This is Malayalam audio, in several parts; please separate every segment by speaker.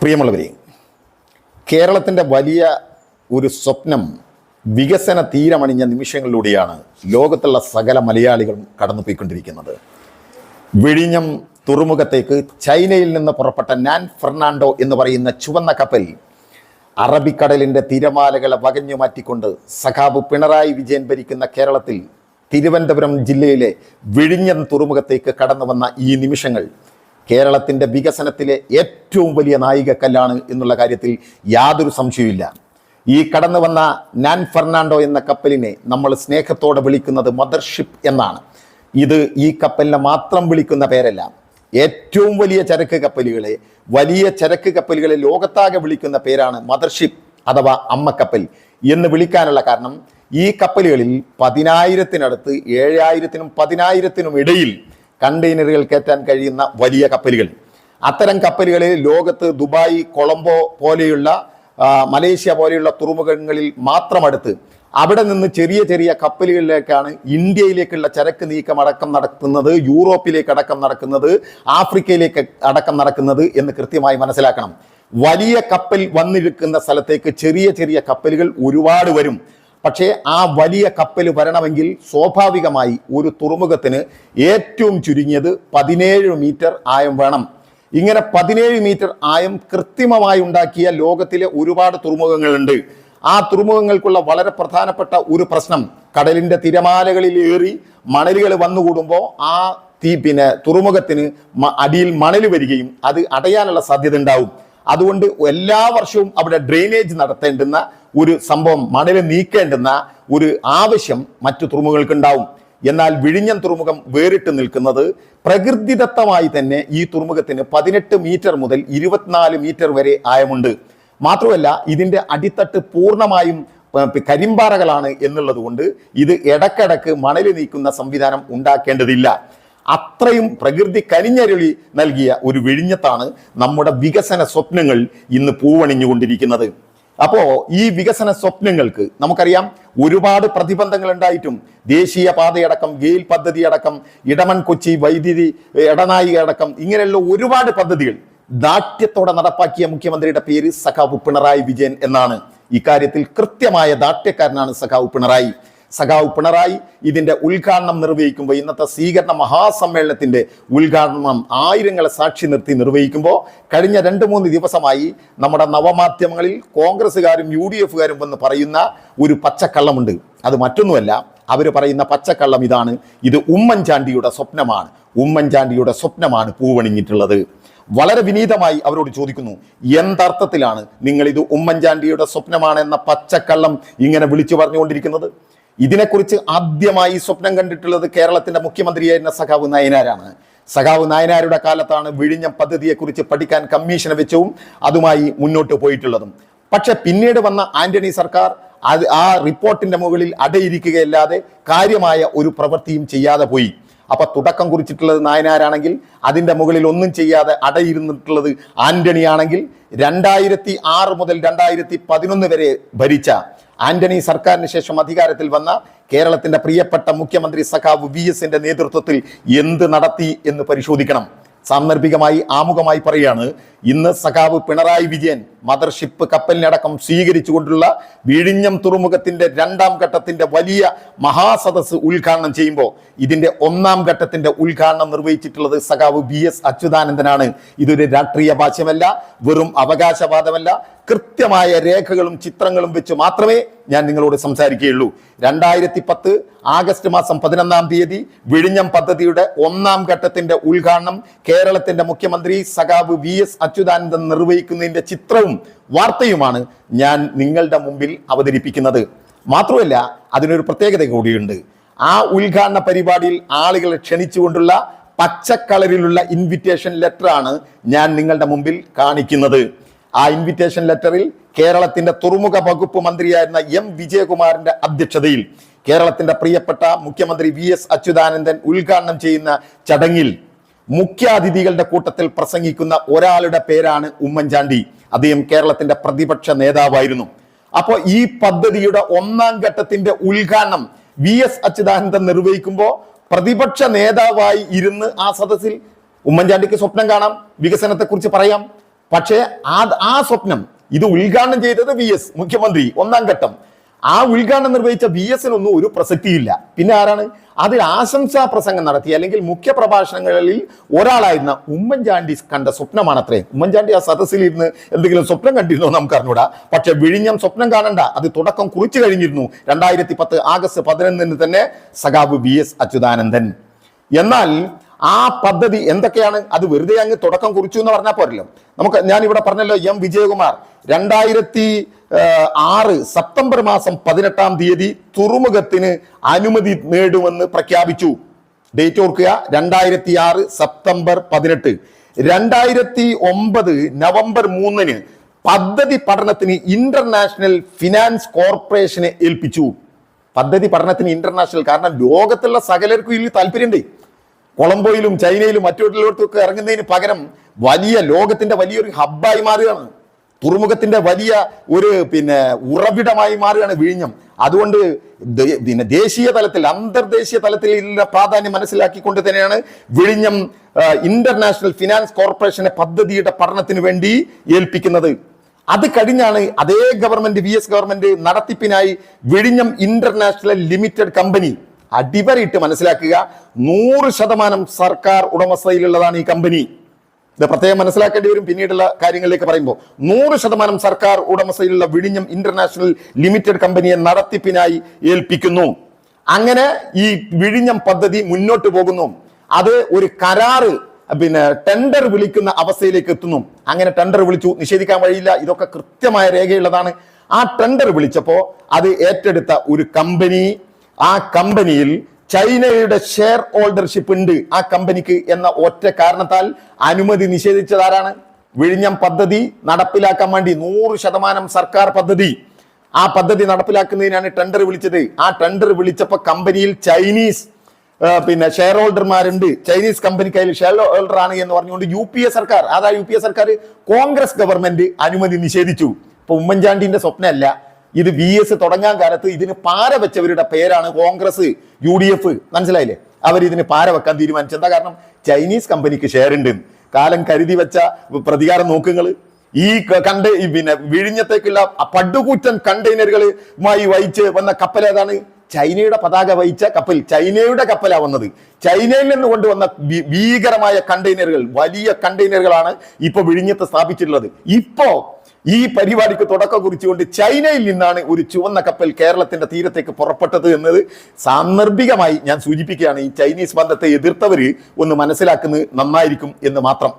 Speaker 1: പ്രിയമുള്ളവരെ കേരളത്തിന്റെ വലിയ ഒരു സ്വപ്നം വികസന തീരമണിഞ്ഞ നിമിഷങ്ങളിലൂടെയാണ് ലോകത്തുള്ള സകല മലയാളികളും കടന്നുപോയിക്കൊണ്ടിരിക്കുന്നത്. വിഴിഞ്ഞം തുറമുഖത്തേക്ക് ചൈനയിൽ നിന്ന് പുറപ്പെട്ട നാൻ ഫെർണാണ്ടോ എന്ന് പറയുന്ന ചുവന്ന കപ്പൽ അറബിക്കടലിന്റെ തിരമാലകളെ വകഞ്ഞു മാറ്റിക്കൊണ്ട് സഖാബ് പിണറായി വിജയൻ ഭരിക്കുന്ന കേരളത്തിൽ തിരുവനന്തപുരം ജില്ലയിലെ വിഴിഞ്ഞം തുറമുഖത്തേക്ക് കടന്നു വന്ന ഈ നിമിഷങ്ങൾ കേരളത്തിന്റെ വികസനത്തിലെ ഏറ്റവും വലിയ നായികക്കല്ലാണ് എന്നുള്ള കാര്യത്തിൽ യാതൊരു സംശയവുമില്ല. ഈ കടന്നു വന്ന നാൻ ഫെർണാണ്ടോ എന്ന കപ്പലിനെ നമ്മൾ സ്നേഹത്തോടെ വിളിക്കുന്നത് മദർഷിപ്പ് എന്നാണ്. ഇത് ഈ കപ്പലിനെ മാത്രം വിളിക്കുന്ന പേരല്ല. ഏറ്റവും വലിയ ചരക്ക് കപ്പലുകളെ വലിയ ചരക്ക് കപ്പലുകളെ ലോകത്താകെ വിളിക്കുന്ന പേരാണ് മദർഷിപ്പ് അഥവാ അമ്മക്കപ്പൽ എന്ന് വിളിക്കാനുള്ള കാരണം ഈ കപ്പലുകളിൽ പതിനായിരത്തിനടുത്ത് ഏഴായിരത്തിനും പതിനായിരത്തിനും ഇടയിൽ കണ്ടെയ്നറുകൾ കയറ്റാൻ കഴിയുന്ന വലിയ കപ്പലുകൾ. അത്തരം കപ്പലുകളിൽ ലോകത്ത് ദുബായ് കൊളംബോ പോലെയുള്ള മലേഷ്യ പോലെയുള്ള തുറമുഖങ്ങളിൽ മാത്രം അടുത്ത്. അവിടെ നിന്ന് ചെറിയ ചെറിയ കപ്പലുകളിലേക്കാണ് ഇന്ത്യയിലേക്കുള്ള ചരക്ക് നീക്കം അടക്കം നടക്കുന്നത് യൂറോപ്പിലേക്ക് അടക്കം നടക്കുന്നത് ആഫ്രിക്കയിലേക്ക് അടക്കം നടക്കുന്നത് എന്ന് കൃത്യമായി മനസ്സിലാക്കണം. വലിയ കപ്പൽ വന്നിരിക്കുന്ന സ്ഥലത്തേക്ക് ചെറിയ ചെറിയ കപ്പലുകൾ ഒരുപാട് വരും. പക്ഷേ ആ വലിയ കപ്പൽ വരണമെങ്കിൽ സ്വാഭാവികമായി ഒരു തുറമുഖത്തിന് ഏറ്റവും ചുരുങ്ങിയത് പതിനേഴ് മീറ്റർ ആയം വേണം. ഇങ്ങനെ പതിനേഴ് മീറ്റർ ആയം കൃത്രിമമായി ഉണ്ടാക്കിയ ലോകത്തിലെ ഒരുപാട് തുറമുഖങ്ങളുണ്ട്. ആ തുറമുഖങ്ങൾക്കുള്ള വളരെ പ്രധാനപ്പെട്ട ഒരു പ്രശ്നം കടലിന്റെ തിരമാലകളിൽ ഏറി മണലുകൾ വന്നുകൂടുമ്പോൾ ആ തീ പിന്നെ തുറമുഖത്തിന് അടിയിൽ മണൽ വരികയും അത് അടയാനുള്ള സാധ്യത ഉണ്ടാവും. അതുകൊണ്ട് എല്ലാ വർഷവും അവിടെ ഡ്രെയിനേജ് നടത്തേണ്ടുന്ന ഒരു സംഭവം മണൽ നീക്കേണ്ടുന്ന ഒരു ആവശ്യം മറ്റു തുറമുഖങ്ങൾക്ക് ഉണ്ടാവും എന്നാൽ വിഴിഞ്ഞം തുറമുഖം വേറിട്ട് നിൽക്കുന്നത് പ്രകൃതിദത്തമായി തന്നെ ഈ തുറമുഖത്തിന് പതിനെട്ട് മീറ്റർ മുതൽ ഇരുപത്തിനാല് മീറ്റർ വരെ ആയമുണ്ട്. മാത്രമല്ല ഇതിന്റെ അടിത്തട്ട് പൂർണമായും കരിമ്പാറകളാണ് എന്നുള്ളത് കൊണ്ട് ഇത് ഇടക്കിടക്ക് മണൽ നീക്കുന്ന സംവിധാനം ഉണ്ടാക്കേണ്ടതില്ല. അത്രയും പ്രകൃതി കനിഞ്ഞരുളി നൽകിയ ഒരു വിഴിഞ്ഞത്താണ് നമ്മുടെ വികസന സ്വപ്നങ്ങൾ ഇന്ന് പൂവണിഞ്ഞുകൊണ്ടിരിക്കുന്നത്. അപ്പോ ഈ വികസന സ്വപ്നങ്ങൾക്ക് നമുക്കറിയാം ഒരുപാട് പ്രതിബന്ധങ്ങൾ ഉണ്ടായിട്ടും ദേശീയ പാതയടക്കം ഗെയിൽ പദ്ധതി അടക്കം ഇടമൺ കൊച്ചി വൈദ്യുതി ഇടനായിക അടക്കം ഇങ്ങനെയുള്ള ഒരുപാട് പദ്ധതികൾ ദാഠ്യത്തോടെ നടപ്പാക്കിയ മുഖ്യമന്ത്രിയുടെ പേര് സഖാവ് പിണറായി വിജയൻ എന്നാണ്. ഇക്കാര്യത്തിൽ കൃത്യമായ ദാഠ്യക്കാരനാണ് സഖാവ് പിണറായി. സഖാവ് പിണറായി ഇതിന്റെ ഉദ്ഘാടനം നിർവഹിക്കുമ്പോൾ ഇന്നത്തെ സ്വീകരണ മഹാസമ്മേളനത്തിന്റെ ഉദ്ഘാടനം ആയിരങ്ങളെ സാക്ഷി നിർത്തി നിർവഹിക്കുമ്പോൾ കഴിഞ്ഞ രണ്ട് മൂന്ന് ദിവസമായി നമ്മുടെ നവമാധ്യമങ്ങളിൽ കോൺഗ്രസ്സുകാരും യു ഡി എഫുകാരും വന്ന് പറയുന്ന ഒരു പച്ചക്കള്ളമുണ്ട്. അത് മറ്റൊന്നുമല്ല അവർ പറയുന്ന പച്ചക്കള്ളം ഇതാണ്. ഇത് ഉമ്മൻചാണ്ടിയുടെ സ്വപ്നമാണ്. ഉമ്മൻചാണ്ടിയുടെ സ്വപ്നമാണ് പൂവണിഞ്ഞിട്ടുള്ളത്. വളരെ വിനീതമായി അവരോട് ചോദിക്കുന്നു എന്തർത്ഥത്തിലാണ് നിങ്ങൾ ഇത് ഉമ്മൻചാണ്ടിയുടെ സ്വപ്നമാണ് എന്ന പച്ചക്കള്ളം ഇങ്ങനെ വിളിച്ചു പറഞ്ഞുകൊണ്ടിരിക്കുന്നത്? ഇതിനെക്കുറിച്ച് ആദ്യമായി സ്വപ്നം കണ്ടിട്ടുള്ളത് കേരളത്തിന്റെ മുഖ്യമന്ത്രിയായിരുന്ന സഖാവ് നയനാരാണ്. സഖാവ് നായനാരുടെ കാലത്താണ് വിഴിഞ്ഞം പദ്ധതിയെക്കുറിച്ച് പഠിക്കാൻ കമ്മീഷൻ വെച്ചവും അതുമായി മുന്നോട്ട് പോയിട്ടുള്ളതും. പക്ഷെ പിന്നീട് വന്ന ആന്റണി സർക്കാർ അത് ആ റിപ്പോർട്ടിന്റെ മുകളിൽ അടയിരിക്കുകയല്ലാതെ കാര്യമായ ഒരു പ്രവൃത്തിയും ചെയ്യാതെ പോയി. അപ്പൊ തുടക്കം കുറിച്ചിട്ടുള്ളത് നായനാരാണെങ്കിൽ അതിന്റെ മുകളിൽ ഒന്നും ചെയ്യാതെ അടയിരുന്നിട്ടുള്ളത് ആന്റണി ആണെങ്കിൽ രണ്ടായിരത്തി ആറ് മുതൽ രണ്ടായിരത്തി പതിനൊന്ന് വരെ ഭരിച്ച ആന്റണി സർക്കാരിന് ശേഷം അധികാരത്തിൽ വന്ന കേരളത്തിന്റെ പ്രിയപ്പെട്ട മുഖ്യമന്ത്രി സഖാവ് വി എസിന്റെ നേതൃത്വത്തിൽ എന്ത് നടത്തി എന്ന് പരിശോധിക്കണം. സാന്ദർഭികമായി ആമുഖമായി പറയുകയാണ്. ഇന്ന് സഖാവ് പിണറായി വിജയൻ മദർഷിപ്പ് കപ്പലിനടക്കം സ്വീകരിച്ചുകൊണ്ടുള്ള വിഴിഞ്ഞം തുറമുഖത്തിന്റെ രണ്ടാം ഘട്ടത്തിന്റെ വലിയ മഹാസദസ് ഉദ്ഘാടനം ചെയ്യുമ്പോൾ ഇതിന്റെ ഒന്നാം ഘട്ടത്തിന്റെ ഉദ്ഘാടനം നിർവഹിച്ചിട്ടുള്ളത് സഖാവ് ബി എസ് അച്യുതാനന്ദനാണ്. ഇതൊരു രാഷ്ട്രീയ ഭാഷ്യമല്ല വെറും അവകാശവാദമല്ല. കൃത്യമായ രേഖകളും ചിത്രങ്ങളും വെച്ച് മാത്രമേ ഞാൻ നിങ്ങളോട് സംസാരിക്കുകയുള്ളൂ. രണ്ടായിരത്തി പത്ത് ആഗസ്റ്റ് മാസം പതിനൊന്നാം തീയതി വിഴിഞ്ഞം പദ്ധതിയുടെ ഒന്നാം ഘട്ടത്തിന്റെ ഉദ്ഘാടനം കേരളത്തിന്റെ മുഖ്യമന്ത്രി സഖാവ് വി എസ് അച്യുതാനന്ദൻ നിർവഹിക്കുന്നതിന്റെ ചിത്രവും വാർത്തയുമാണ് ഞാൻ നിങ്ങളുടെ മുമ്പിൽ അവതരിപ്പിക്കുന്നത്. മാത്രമല്ല അതിനൊരു പ്രത്യേകത കൂടിയുണ്ട്. ആ ഉദ്ഘാടന പരിപാടിയിൽ ആളുകളെ ക്ഷണിച്ചുകൊണ്ടുള്ള പച്ചക്കളറിലുള്ള ഇൻവിറ്റേഷൻ ലെറ്ററാണ് ഞാൻ നിങ്ങളുടെ മുമ്പിൽ കാണിക്കുന്നത്. ആ ഇൻവിറ്റേഷൻ ലെറ്ററിൽ കേരളത്തിന്റെ തുറമുഖ വകുപ്പ് മന്ത്രിയായിരുന്ന എം വിജയകുമാറിന്റെ അധ്യക്ഷതയിൽ കേരളത്തിന്റെ പ്രിയപ്പെട്ട മുഖ്യമന്ത്രി വി എസ് അച്യുതാനന്ദൻ ഉദ്ഘാടനം ചെയ്യുന്ന ചടങ്ങിൽ മുഖ്യാതിഥികളുടെ കൂട്ടത്തിൽ പ്രസംഗിക്കുന്ന ഒരാളുടെ പേരാണ് ഉമ്മൻചാണ്ടി. അദ്ദേഹം കേരളത്തിന്റെ പ്രതിപക്ഷ നേതാവായിരുന്നു. അപ്പോൾ ഈ പദ്ധതിയുടെ ഒന്നാം ഘട്ടത്തിന്റെ ഉദ്ഘാടനം വി എസ് അച്യുതാനന്ദൻ നിർവഹിക്കുമ്പോൾ പ്രതിപക്ഷ നേതാവായി ഇരുന്ന് ആ സദസ്സിൽ ഉമ്മൻചാണ്ടിക്ക് സ്വപ്നം കാണാം വികസനത്തെക്കുറിച്ച് പറയാം. പക്ഷേ ആ ആ സ്വപ്നം ഇത് ഉദ്ഘാടനം ചെയ്തത് വി എസ് മുഖ്യമന്ത്രി ഒന്നാം ഘട്ടം. ആ ഉദ്ഘാടനം നിർവഹിച്ച വി എസിനൊന്നും ഒരു പ്രസക്തിയില്ല. പിന്നെ ആരാണ്? അതിൽ ആശംസാ പ്രസംഗം നടത്തി അല്ലെങ്കിൽ മുഖ്യ പ്രഭാഷണങ്ങളിൽ ഒരാളായിരുന്ന ഉമ്മൻചാണ്ടി കണ്ട സ്വപ്നമാണ് സ്വപ്നമാണത്രേ. ഉമ്മൻചാണ്ടി ആ സദസ്സിൽ ഇരുന്ന് എന്തെങ്കിലും സ്വപ്നം കണ്ടിരുന്നോ നമുക്ക് അറിഞ്ഞൂടാ പക്ഷെ വിഴിഞ്ഞം സ്വപ്നം കാണണ്ട. അത് തുടക്കം കുറിച്ചു കഴിഞ്ഞിരുന്നു. രണ്ടായിരത്തി പത്ത് ആഗസ്റ്റ് പതിനൊന്നിന് തന്നെ സഖാബ് വി എസ് അച്യുതാനന്ദൻ. എന്നാൽ ആ പദ്ധതി എന്തൊക്കെയാണ്? അത് വെറുതെ അങ്ങ് തുടക്കം കുറിച്ചു എന്ന് പറഞ്ഞാൽ പോരല്ലോ. നമുക്ക് ഞാൻ ഇവിടെ പറഞ്ഞല്ലോ എം വിജയകുമാർ. രണ്ടായിരത്തി ആറ് സെപ്റ്റംബർ മാസം പതിനെട്ടാം തീയതി തുറമുഖത്തിന് അനുമതി നേടുമെന്ന് പ്രഖ്യാപിച്ചു. ഡേറ്റ് ഓർക്കുക രണ്ടായിരത്തി ആറ് സെപ്റ്റംബർ പതിനെട്ട്. രണ്ടായിരത്തി ഒമ്പത് നവംബർ മൂന്നിന് പദ്ധതി പഠനത്തിന് ഇന്റർനാഷണൽ ഫിനാൻസ് കോർപ്പറേഷനെ ഏൽപ്പിച്ചു. പദ്ധതി പഠനത്തിന് ഇന്റർനാഷണൽ കാരണം ലോകത്തുള്ള സകലർക്കും ഇതിൽ താല്പര്യമുണ്ട്. കൊളംബോയിലും ചൈനയിലും മറ്റുള്ളവർക്കൊക്കെ ഇറങ്ങുന്നതിന് പകരം വലിയ ലോകത്തിന്റെ വലിയൊരു ഹബ്ബായി മാറുകയാണ്. തുറമുഖത്തിന്റെ വലിയ ഒരു പിന്നെ ഉറവിടമായി മാറുകയാണ് വിഴിഞ്ഞം. അതുകൊണ്ട് പിന്നെ ദേശീയ തലത്തിൽ അന്തർദേശീയ തലത്തിൽ ഇതിന്റെ പ്രാധാന്യം മനസ്സിലാക്കിക്കൊണ്ട് തന്നെയാണ് വിഴിഞ്ഞം ഇന്റർനാഷണൽ ഫിനാൻസ് കോർപ്പറേഷനെ പദ്ധതിയുടെ പഠനത്തിന് വേണ്ടി ഏൽപ്പിക്കുന്നത്. അത് കഴിഞ്ഞാണ് അതേ ഗവൺമെന്റ് വി എസ് ഗവൺമെന്റ് നടത്തിപ്പിനായി വിഴിഞ്ഞം ഇന്റർനാഷണൽ ലിമിറ്റഡ് കമ്പനി അടിവരയിട്ട് മനസ്സിലാക്കുക. നൂറ് ശതമാനം സർക്കാർ ഉടമസ്ഥയിലുള്ളതാണ് ഈ കമ്പനി ഇത് പ്രത്യേകം മനസ്സിലാക്കേണ്ടി വരും. പിന്നീടുള്ള കാര്യങ്ങളിലേക്ക് പറയുമ്പോൾ നൂറ് ശതമാനം സർക്കാർ ഉടമസ്ഥയിലുള്ള വിഴിഞ്ഞം ഇന്റർനാഷണൽ ലിമിറ്റഡ് കമ്പനിയെ നടത്തിപ്പിനായി ഏൽപ്പിക്കുന്നു. അങ്ങനെ ഈ വിഴിഞ്ഞം പദ്ധതി മുന്നോട്ട് പോകുന്നു. അത് ഒരു കരാറ് പിന്നെ ടെൻഡർ വിളിക്കുന്ന അവസ്ഥയിലേക്ക് എത്തുന്നു. അങ്ങനെ ടെൻഡർ വിളിച്ചു. നിഷേധിക്കാൻ വഴിയില്ല. ഇതൊക്കെ കൃത്യമായ രേഖയുള്ളതാണ്. ആ ടെൻഡർ വിളിച്ചപ്പോൾ അത് ഏറ്റെടുത്ത ഒരു കമ്പനി ആ കമ്പനിയിൽ ചൈനയുടെ ഷെയർ ഹോൾഡർഷിപ്പ് ഉണ്ട് ആ കമ്പനിക്ക് എന്ന ഒറ്റ കാരണത്താൽ അനുമതി നിഷേധിച്ചതാരാണ്? വിഴിഞ്ഞം പദ്ധതി നടപ്പിലാക്കാൻ വേണ്ടി നൂറ് ശതമാനം സർക്കാർ പദ്ധതി. ആ പദ്ധതി നടപ്പിലാക്കുന്നതിനാണ് ടെൻഡർ വിളിച്ചത്. ആ ടെൻഡർ വിളിച്ചപ്പോൾ കമ്പനിയിൽ ചൈനീസ് പിന്നെ ഷെയർ ഹോൾഡർമാരുണ്ട്. ചൈനീസ് കമ്പനി കയ്യിൽ ഷെയർ ഹോൾഡർ ആണ് എന്ന് പറഞ്ഞുകൊണ്ട് യു പി എ സർക്കാർ അതാ യു പി എ സർക്കാർ കോൺഗ്രസ് ഗവൺമെന്റ് അനുമതി നിഷേധിച്ചു. ഇപ്പൊ ഉമ്മൻചാണ്ടിന്റെ സ്വപ്നമല്ല. ഇത് വി എസ് തുടങ്ങാൻ കാലത്ത് ഇതിന് പാര വെച്ചവരുടെ പേരാണ് കോൺഗ്രസ് യു ഡി എഫ്. മനസ്സിലായില്ലേ? അവർ ഇതിന് പാര വെക്കാൻ തീരുമാനിച്ചു. എന്താ കാരണം? ചൈനീസ് കമ്പനിക്ക് ഷെയർ ഉണ്ട്. കാലം കരുതി വെച്ച പ്രതികാരം നോക്കുങ്ങൾ ഈ കണ്ട് പിന്നെ വിഴിഞ്ഞത്തേക്കുള്ള പടുകൂറ്റൻ കണ്ടെയ്നറുകളുമായി വഹിച്ച് വന്ന കപ്പൽ ഏതാണ്? ചൈനയുടെ പതാക വഹിച്ച കപ്പൽ ചൈനയുടെ കപ്പലാണ് വന്നത്. ചൈനയിൽ നിന്ന് കൊണ്ടുവന്ന ഭീകരമായ കണ്ടെയ്നറുകൾ വലിയ കണ്ടെയ്നറുകളാണ് ഇപ്പൊ വിഴിഞ്ഞത്ത് സ്ഥാപിച്ചിട്ടുള്ളത്. ഇപ്പോ ഈ പരിപാടിക്ക് തുടക്കം കുറിച്ചുകൊണ്ട് ചൈനയിൽ നിന്നാണ് ഒരു ചുവന്ന കപ്പൽ കേരളത്തിന്റെ തീരത്തേക്ക് പുറപ്പെട്ടത് എന്നത് സാന്ദർഭികമായി ഞാൻ സൂചിപ്പിക്കുകയാണ്. ഈ ചൈനീസ് ബന്ധത്തെ എതിർത്തവർ ഒന്ന് മനസ്സിലാക്കുന്നത് നന്നായിരിക്കും എന്ന് മാത്രം.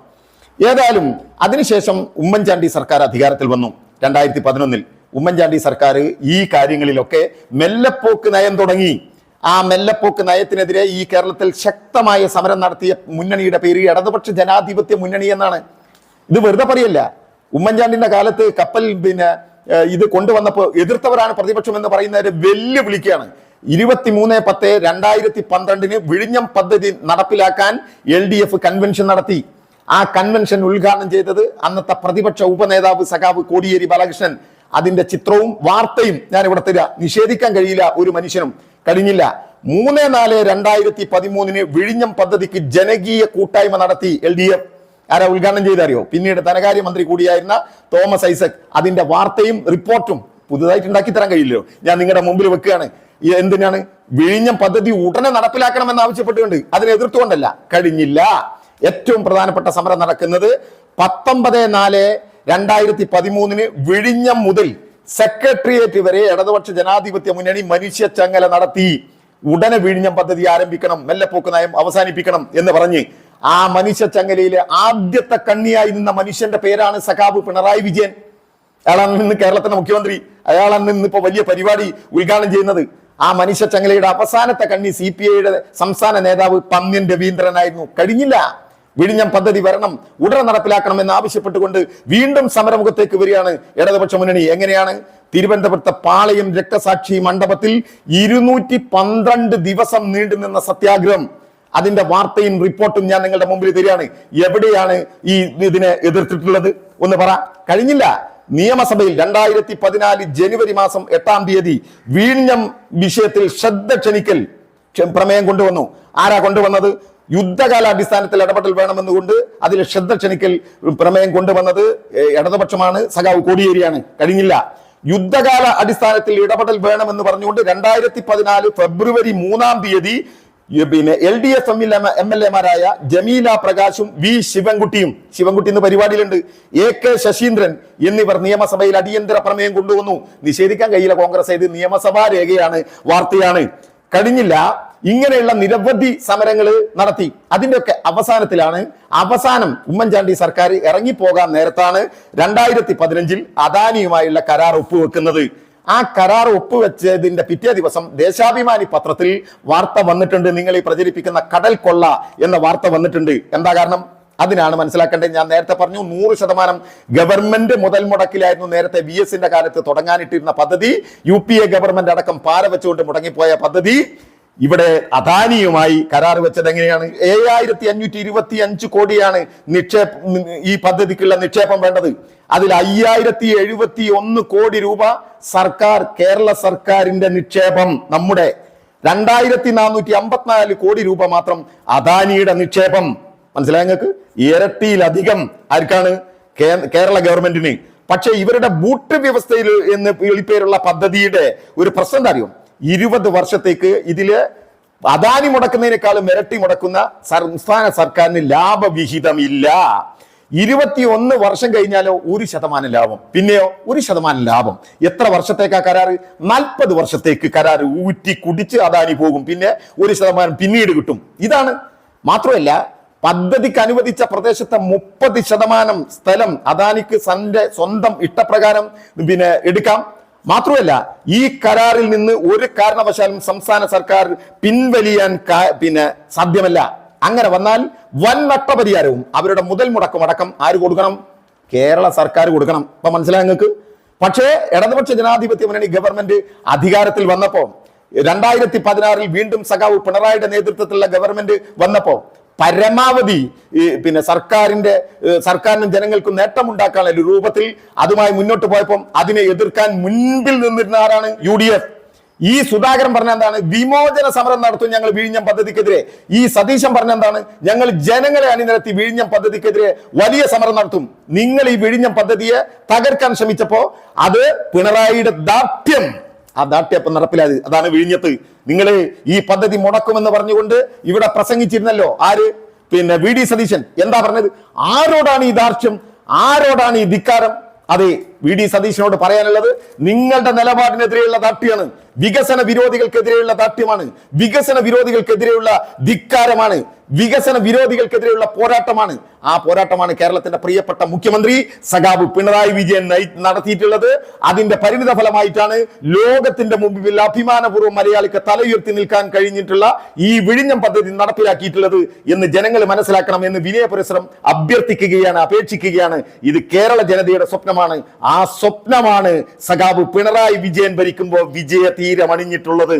Speaker 1: ഏതായാലും അതിനുശേഷം ഉമ്മൻചാണ്ടി സർക്കാർ അധികാരത്തിൽ വന്നു. രണ്ടായിരത്തി പതിനൊന്നിൽ ഉമ്മൻചാണ്ടി സർക്കാർ ഈ കാര്യങ്ങളിലൊക്കെ മെല്ലപ്പോക്ക് നയം തുടങ്ങി. ആ മെല്ലപ്പോക്ക് നയത്തിനെതിരെ ഈ കേരളത്തിൽ ശക്തമായ സമരം നടത്തിയ മുന്നണിയുടെ പേര് ഇടതുപക്ഷ ജനാധിപത്യ മുന്നണി എന്നാണ്. ഇത് വെറുതെ പറയല്ല. ഉമ്മൻചാണ്ടിന്റെ കാലത്ത് കപ്പൽ പിന്നെ ഇത് കൊണ്ടുവന്നപ്പോൾ എതിർത്തവരാണ് പ്രതിപക്ഷം എന്ന് പറയുന്നവരെ വെല്ലുവിളിക്കുകയാണ്. ഇരുപത്തിമൂന്ന് പത്ത് രണ്ടായിരത്തി പന്ത്രണ്ടിന് വിഴിഞ്ഞം പദ്ധതി നടപ്പിലാക്കാൻ എൽ ഡി എഫ് കൺവെൻഷൻ നടത്തി. ആ കൺവെൻഷൻ ഉദ്ഘാടനം ചെയ്തത് അന്നത്തെ പ്രതിപക്ഷ ഉപനേതാവ് സഖാവ് കോടിയേരി ബാലകൃഷ്ണൻ. അതിന്റെ ചിത്രവും വാർത്തയും ഞാൻ ഇവിടെ തരിക നിഷേധിക്കാൻ കഴിയില്ല ഒരു മനുഷ്യനും കഴിഞ്ഞില്ല. മൂന്ന് നാല് രണ്ടായിരത്തി പതിമൂന്നിന് വിഴിഞ്ഞം പദ്ധതിക്ക് ജനകീയ കൂട്ടായ്മ നടത്തി എൽ ഡി എഫ് ആരാ ഉദ്ഘാടനം ചെയ്തറിയോ പിന്നീട് ധനകാര്യമന്ത്രി കൂടിയായിരുന്ന തോമസ് ഐസക്. അതിന്റെ വാർത്തയും റിപ്പോർട്ടും പുതുതായിട്ട് ഉണ്ടാക്കി തരാൻ കഴിയില്ലോ ഞാൻ നിങ്ങളുടെ മുമ്പിൽ വെക്കുകയാണ്. എന്തിനാണ്? വിഴിഞ്ഞം പദ്ധതി ഉടനെ നടപ്പിലാക്കണമെന്ന് ആവശ്യപ്പെട്ടുകൊണ്ട് അതിനെ എതിർത്തുകൊണ്ടല്ല. കഴിഞ്ഞില്ല. ഏറ്റവും പ്രധാനപ്പെട്ട സമരം നടക്കുന്നത് പത്തൊമ്പത് നാല് രണ്ടായിരത്തി പതിമൂന്നിന് വിഴിഞ്ഞം മുതൽ സെക്രട്ടേറിയറ്റ് വരെ ഇടതുപക്ഷ ജനാധിപത്യ മുന്നണി മനുഷ്യ ചങ്ങല നടത്തി. ഉടനെ വിഴിഞ്ഞം പദ്ധതി ആരംഭിക്കണം മെല്ലപ്പോക്ക് നയം അവസാനിപ്പിക്കണം എന്ന് പറഞ്ഞ് ആ മനുഷ്യ ചങ്ങലയിലെ ആദ്യത്തെ കണ്ണിയായി നിന്ന മനുഷ്യന്റെ പേരാണ് സഖാബ് പിണറായി വിജയൻ. അയാളാണ് നിന്ന് കേരളത്തിന്റെ മുഖ്യമന്ത്രി. അയാളാണ് നിന്ന് ഇപ്പൊ വലിയ പരിപാടി ഉദ്ഘാടനം ചെയ്യുന്നത്. ആ മനുഷ്യ ചങ്ങലയുടെ അവസാനത്തെ കണ്ണി സി പി ഐയുടെ സംസ്ഥാന നേതാവ് പന്ന്യൻ രവീന്ദ്രനായിരുന്നു. കഴിഞ്ഞില്ല. വിഴിഞ്ഞം പദ്ധതി വരണം ഉടനെ നടപ്പിലാക്കണമെന്ന് ആവശ്യപ്പെട്ടുകൊണ്ട് വീണ്ടും സമരമുഖത്തേക്ക് വരികയാണ് ഇടതുപക്ഷ മുന്നണി. എങ്ങനെയാണ്? തിരുവനന്തപുരത്തെ പാളയം രക്തസാക്ഷി മണ്ഡപത്തിൽ ഇരുന്നൂറ്റി ദിവസം നീണ്ടുനിന്ന സത്യാഗ്രഹം. അതിന്റെ വാർത്തയും റിപ്പോർട്ടും ഞാൻ നിങ്ങളുടെ മുമ്പിൽ തരികയാണ്. എവിടെയാണ് ഈ ഇതിനെ എതിർത്തിട്ടുള്ളത്? ഒന്ന് പറ. കഴിഞ്ഞില്ല. നിയമസഭയിൽ രണ്ടായിരത്തി പതിനാല് ജനുവരി മാസം എട്ടാം തീയതി വിഴിഞ്ഞം വിഷയത്തിൽ ശ്രദ്ധ ക്ഷണിക്കൽ പ്രമേയം കൊണ്ടുവന്നു. ആരാ കൊണ്ടുവന്നത്? യുദ്ധകാലാടിസ്ഥാനത്തിൽ ഇടപെടൽ വേണമെന്നുകൊണ്ട് അതിൽ ശ്രദ്ധ ക്ഷണിക്കൽ പ്രമേയം കൊണ്ടുവന്നത് ഇടതുപക്ഷമാണ്. സഖാവ് കോടിയേരിയാണ്. കഴിഞ്ഞില്ല. യുദ്ധകാല അടിസ്ഥാനത്തിൽ ഇടപെടൽ വേണമെന്ന് പറഞ്ഞുകൊണ്ട് രണ്ടായിരത്തി പതിനാല് ഫെബ്രുവരി മൂന്നാം തീയതി പിന്നെ L D F M M L എമാരായ Jameela പ്രകാശും വി ശിവൻകുട്ടിയും ശിവൻകുട്ടി ഇന്ന് പരിപാടിയിലുണ്ട്. എ കെ ശശീന്ദ്രൻ എന്നിവർ നിയമസഭയിൽ അടിയന്തര പ്രമേയം കൊണ്ടുവന്നു. നിഷേധിക്കാൻ കഴിയില്ല കോൺഗ്രസ് ഇത് നിയമസഭാ രേഖയാണ് വാർത്തയാണ്. കഴിഞ്ഞില്ല ഇങ്ങനെയുള്ള നിരവധി സമരങ്ങൾ നടത്തി. അതിന്റെയൊക്കെ അവസാനത്തിലാണ് അവസാനം ഉമ്മൻചാണ്ടി സർക്കാർ ഇറങ്ങിപ്പോകാൻ നേരത്താണ് രണ്ടായിരത്തി പതിനഞ്ചിൽ അദാനിയുമായുള്ള കരാർ ഒപ്പുവെക്കുന്നത്. ആ കരാർ ഒപ്പുവെച്ചതിന്റെ പിറ്റേ ദിവസം ദേശാഭിമാനി പത്രത്തിൽ വാർത്ത വന്നിട്ടുണ്ട്. നിങ്ങൾ ഈ പ്രചരിപ്പിക്കുന്ന കടൽ കൊള്ള എന്ന വാർത്ത വന്നിട്ടുണ്ട്. എന്താ കാരണം? അതിനാണ് മനസ്സിലാക്കേണ്ടത്. ഞാൻ നേരത്തെ പറഞ്ഞു നൂറ് ശതമാനം ഗവൺമെന്റ് മുതൽ മുടക്കിലായിരുന്നു നേരത്തെ വി എസിന്റെ കാലത്ത് തുടങ്ങാനിട്ടിരുന്ന പദ്ധതി. യു പി എ ഗവൺമെന്റ് അടക്കം പാര വെച്ചുകൊണ്ട് മുടങ്ങിപ്പോയ പദ്ധതി. ഇവിടെ അദാനിയുമായി കരാർ വെച്ചത് എങ്ങനെയാണ്? ഏഴായിരത്തി അഞ്ഞൂറ്റി ഇരുപത്തി അഞ്ച് കോടിയാണ് നിക്ഷേപ ഈ പദ്ധതിക്കുള്ള നിക്ഷേപം വേണ്ടത്. അതിൽ അയ്യായിരത്തി എഴുപത്തി ഒന്ന് കോടി രൂപ സർക്കാർ കേരള സർക്കാരിന്റെ നിക്ഷേപം നമ്മുടെ രണ്ടായിരത്തി നാനൂറ്റി അമ്പത്തിനാല് കോടി രൂപ മാത്രം അദാനിയുടെ നിക്ഷേപം. മനസ്സിലായ നിങ്ങൾക്ക്? ഇരട്ടിയിലധികം ആർക്കാണ്? കേരള ഗവൺമെന്റിന്. പക്ഷേ ഇവരുടെ ബൂട്ട് വ്യവസ്ഥയിൽ എന്ന് വിളിപ്പേരുള്ള പദ്ധതിയുടെ ഒരു പ്രശ്നം അറിയോ? ഇരുപത് വർഷത്തേക്ക് ഇതിൽ അദാനി മുടക്കുന്നതിനേക്കാളും ഇരട്ടി മുടക്കുന്ന സംസ്ഥാന സർക്കാരിന് ലാഭവിഹിതമില്ല. ഇരുപത്തി ഒന്ന് വർഷം കഴിഞ്ഞാലോ ഒരു ശതമാനം ലാഭം. പിന്നെയോ ഒരു ശതമാനം ലാഭം. എത്ര വർഷത്തേക്കാ കരാറ്? നാൽപ്പത് വർഷത്തേക്ക് കരാറ് ഊറ്റി കുടിച്ച് അദാനി പോകും. പിന്നെ ഒരു ശതമാനം പിന്നീട് കിട്ടും. ഇതാണ്. മാത്രമല്ല പദ്ധതിക്ക് അനുവദിച്ച പ്രദേശത്തെ മുപ്പത് ശതമാനം സ്ഥലം അദാനിക്ക് സന്റെ സ്വന്തം ഇഷ്ടപ്രകാരം പിന്നെ എടുക്കാം. മാത്രമല്ല ഈ കരാറിൽ നിന്ന് ഒരു കാരണവശാലും സംസ്ഥാന സർക്കാർ പിൻവലിയാൻ പിന്നെ സാധ്യമല്ല. അങ്ങനെ വന്നാൽ വൻ നഷ്ടപരിഹാരവും അവരുടെ മുതൽ മുടക്കം അടക്കം ആര് കൊടുക്കണം? കേരള സർക്കാർ കൊടുക്കണം. ഇപ്പൊ മനസ്സിലായി നിങ്ങൾക്ക്? പക്ഷേ ഇടതുപക്ഷ ജനാധിപത്യ മുന്നണി ഗവൺമെന്റ് അധികാരത്തിൽ വന്നപ്പോൾ രണ്ടായിരത്തി പതിനാറിൽ വീണ്ടും സഖാവ് പിണറായിയുടെ നേതൃത്വത്തിലുള്ള ഗവൺമെന്റ് വന്നപ്പോ പരമാവധി പിന്നെ സർക്കാരിന്റെ സർക്കാരിനും ജനങ്ങൾക്കും നേട്ടമുണ്ടാക്കാനുള്ള രൂപത്തിൽ അതുമായി മുന്നോട്ട് പോയപ്പോൾ അതിനെ എതിർക്കാൻ മുൻപിൽ നിന്നിരുന്ന ആരാണ്? U D F. ഈ സുധാകരൻ പറഞ്ഞ എന്താണ്? വിമോചന സമരം നടത്തും ഞങ്ങൾ വിഴിഞ്ഞം പദ്ധതിക്കെതിരെ. ഈ സതീശൻ പറഞ്ഞ എന്താണ്? ഞങ്ങൾ ജനങ്ങളെ അണിനിരത്തി വിഴിഞ്ഞം പദ്ധതിക്കെതിരെ വലിയ സമരം നടത്തും. നിങ്ങൾ ഈ വിഴിഞ്ഞം പദ്ധതിയെ തകർക്കാൻ ശ്രമിച്ചപ്പോ അത് പിണറായിയുടെ ദാർഢ്യം ആ ദാർഢ്യപ്പം നടപ്പിലായത് അതാണ് വിഴിഞ്ഞത്ത്. നിങ്ങൾ ഈ പദ്ധതി മുടക്കുമെന്ന് പറഞ്ഞുകൊണ്ട് ഇവിടെ പ്രസംഗിച്ചിരുന്നല്ലോ. ആര്? പിന്നെ വി ഡി സതീശൻ. എന്താ പറഞ്ഞത്? ആരോടാണ് ഈ ദാർഷ്യം ആരോടാണ് ഈ ധിക്കാരം? അതെ വി ഡി സതീശനോട് പറയാനുള്ളത് നിങ്ങളുടെ നിലപാടിനെതിരെയുള്ള ദാർഢ്യമാണ് വികസന വിരോധികൾക്കെതിരെയുള്ള ദാർഢ്യമാണ് വികസന വിരോധികൾക്കെതിരെയുള്ള ധിക്കാരമാണ്. വികസന വിരോധികൾക്കെതിരെയുള്ള പോരാട്ടമാണ്. ആ പോരാട്ടമാണ് കേരളത്തിന്റെ പ്രിയപ്പെട്ട മുഖ്യമന്ത്രി സഖാബ് പിണറായി വിജയൻ നടത്തിയിട്ടുള്ളത്. അതിന്റെ പരിണിത ഫലമായിട്ടാണ് ലോകത്തിന്റെ മുമ്പിൽ അഭിമാനപൂർവം മലയാളിക്ക് തലയുയർത്തി നിൽക്കാൻ കഴിഞ്ഞിട്ടുള്ള ഈ വിഴിഞ്ഞം പദ്ധതി നടപ്പിലാക്കിയിട്ടുള്ളത് എന്ന് ജനങ്ങൾ മനസ്സിലാക്കണം എന്ന് വിനയ പുരസ്സരം അഭ്യർത്ഥിക്കുകയാണ് അപേക്ഷിക്കുകയാണ്. ഇത് കേരള ജനതയുടെ സ്വപ്നമാണ്. ആ സ്വപ്നമാണ് സഖാബ് പിണറായി വിജയൻ ഭരിക്കുമ്പോൾ വിജയ തീരമണിഞ്ഞിട്ടുള്ളത്